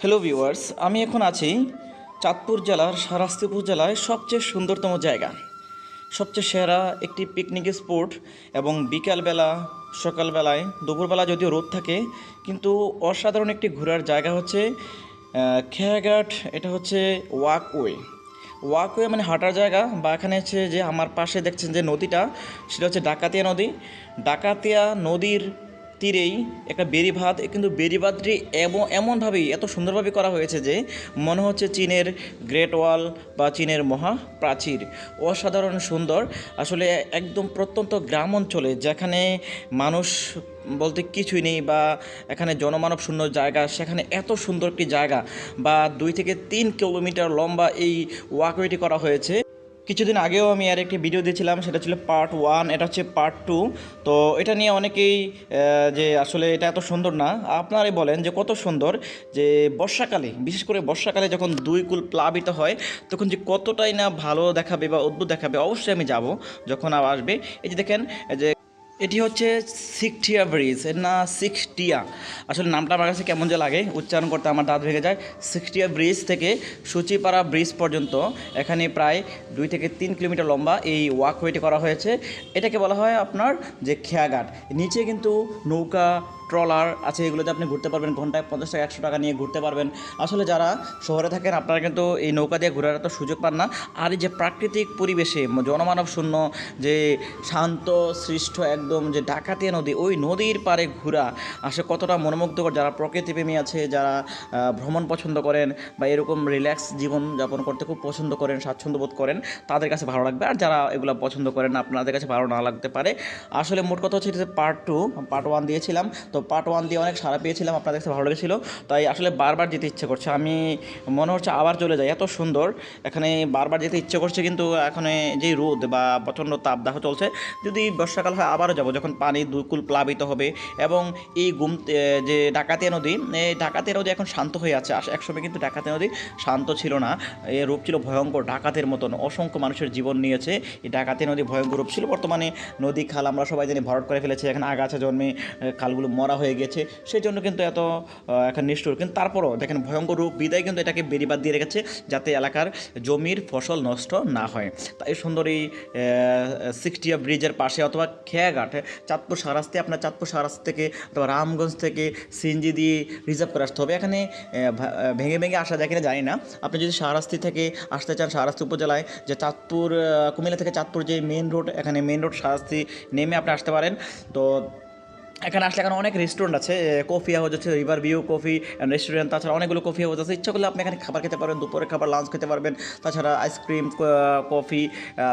Hello viewers আমি এখন আছি চাঁদপুর জেলার শারাস্তি জেলায় সবচেয়ে সুন্দরতম জায়গা। সবচেয়ে সেরা একটি পিকনিক স্পট এবং বিকালবেলা, সকালবেলায়, দুপুরবেলা যদিও রোদ থাকে, কিন্তু অসাধারণ একটি ঘোরার জায়গা হচ্ছে খেয়াঘাট, এটা হচ্ছে ওয়াকওয়ে ওয়াকওয়ে মানে হাঁটার জায়গা বা এখানে হচ্ছে যে আমার পাশে দেখছেন যে নদীটা, সেটা হচ্ছে ডাকাতিয়া নদী। ডাকাতিয়া নদীর তীরেই একটা বেড়িবাঁধ কিন্তু বেড়িবাঁধটি এমন এমনভাবেই, এত সুন্দরভাবে করা হয়েছে যে মনে হচ্ছে চীনের গ্রেট ওয়াল বা চীনের মহা প্রাচীর। অসাধারণ সুন্দর। আসলে একদম প্রত্যন্ত গ্রাম অঞ্চলে যেখানে মানুষ বলতে কিছুই নেই বা এখানে জনমানব শূন্য জায়গা, সেখানে এত সুন্দর একটি জায়গা বা দুই থেকে তিন কিলোমিটার লম্বা এই ওয়াকওয়েটি করা হয়েছে। কিছুদিন আগেও আমি আর একটি ভিডিও দিয়েছিলাম, সেটা ছিল পার্ট ওয়ান এটা হচ্ছে পার্ট টু তো এটা নিয়ে অনেকেই যে আসলে এটা এত সুন্দর না, আপনারাই বলেন যে কত সুন্দর যে বর্ষাকালে, বিশেষ করে বর্ষাকালে যখন দুই কুল প্লাবিত হয়, তখন যে কতটাই না ভালো দেখাবে বা অদ্ভুত দেখাবে, অবশ্যই আমি যাব যখন আর আসবে। এই যে দেখেন যে এটি হচ্ছে সিকটিয়া ব্রিজ, এর না সিকটিয়া আসলে নামটা আমার কাছে কেমন যে লাগে, উচ্চারণ করতে আমার দাঁত ভেঙে যায়। সিকটিয়া ব্রিজ থেকে সুচিপাড়া ব্রিজ পর্যন্ত, এখানে প্রায় দুই থেকে তিন কিলোমিটার লম্বা এই ওয়াকওয়েটি করা হয়েছে। এটাকে বলা হয় আপনার যে খেয়াঘাট। নিচে কিন্তু নৌকা ট্রলার আছে, এগুলোতে আপনি ঘুরতে পারবেন, ঘন্টায় পঞ্চাশ টাকা, একশো টাকা নিয়ে ঘুরতে পারবেন। আসলে যারা শহরে থাকেন, আপনারা কিন্তু এই নৌকা দিয়ে ঘোরার এত সুযোগ পান না। আর এই যে প্রাকৃতিক পরিবেশে জনমানব শূন্য, যে শান্ত, সৃষ্ট একদম যে ডাকাতিয়া নদী, ওই নদীর পারে ঘোরা আসলে কতটা মনোমুগ্ধকর। যারা প্রকৃতিপ্রেমী আছে, যারা ভ্রমণ পছন্দ করেন বা এরকম রিল্যাক্স জীবন যাপন করতে খুব পছন্দ করেন, স্বাচ্ছন্দ্য বোধ করেন, তাদের কাছে ভালো লাগবে। আর যারা এগুলো পছন্দ করেন আপনাদের কাছে ভালো না লাগতে পারে। আসলে মোট কথা হচ্ছে পার্ট টু পার্ট ওয়ান দিয়েছিলাম তো পার্ট ওয়ান দিয়ে অনেক সারা পেয়েছিলাম আপনাদের কাছে ভালো লেগেছিলো। তাই আসলে বারবার যেতে ইচ্ছে করছে। আমি মনে হচ্ছে আবার চলে যাই এত সুন্দর। এখানে বারবার যেতে ইচ্ছে করছে কিন্তু এখানে যে রোদ বা প্রচণ্ড তাপদাহ চলছে যদি বর্ষাকাল হয় আবারও যাব যখন পানি দুকুল প্লাবিত হবে। এবং এই গুম যে ডাকাতিয়া নদী এই ডাকাতিয়া নদী এখন শান্ত হয়ে আছে। একসময় কিন্তু ডাকাতিয়া নদী শান্ত ছিল না। এর রূপ ছিল ভয়ঙ্কর ডাকাতের মতন। অসংখ্য মানুষের জীবন নিয়েছে। এই ডাকাতিয়া নদী ভয়ঙ্কর রূপ ছিল। বর্তমানে নদী খাল আমরা সবাই জানি ভরট করে ফেলেছে। এখানে আগাছা জন্মে এ, খালগুলো মরা হয়ে গেছে। সেই জন্য কিন্তু এত এখন নিষ্ঠুর। কিন্তু তারপরও দেখেন ভয়ঙ্কর রূপ, বিদায় কিন্তু এটাকে বেরিবাদ দিয়ে রেখেছে যাতে এলাকার জমির ফসল নষ্ট না হয়। তাই সুন্দর এই সিক্সটিয়া ব্রিজের পাশে অথবা খেয়াঘাট, চাঁদপুর সারাস্তে, আপনার চাঁদপুর সারাস্তি থেকে অথবা রামগঞ্জ থেকে সিএনজি দিয়ে রিজার্ভ করে আসতে হবে। এখানে ভেঙে ভেঙে আসা যায় কিনা জানি না। আপনি যদি সারাস্তি থেকে আসতে চান, সারাস্তি উপজেলায়, যে চাঁদপুর কুমিল্লা থেকে চাঁদপুর যে মেন রোড, এখানে মেন রোড সারাস্তি নেমে আপনি আসতে পারেন। তো এখানে আসলে এখানে অনেক রেস্টুরেন্ট আছে কফি হাউস আছে রিভার ভিউ কফি রেস্টুরেন্ট তাছাড়া অনেকগুলো কফি হাউস আছে। ইচ্ছা করলে আপনি এখানে খাবার খেতে পারবেন দুপুরে খাবার লাঞ্চ খেতে পারবেন। তাছাড়া আইসক্রিম কফি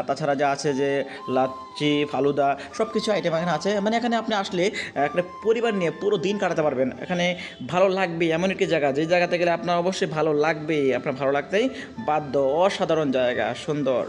তাছাড়া যা আছে যে লাচ্ছি, ফালুদা সব কিছু আইটেম এখানে আছে। মানে এখানে আপনি আসলে একটা পরিবার নিয়ে পুরো দিন কাটাতে পারবেন। এখানে ভালো লাগবে এমন একটি জায়গা, যে জায়গাতে গেলে আপনার অবশ্যই ভালো লাগবেই, আপনার ভালো লাগতেই বাধ্য, অসাধারণ জায়গা, সুন্দর।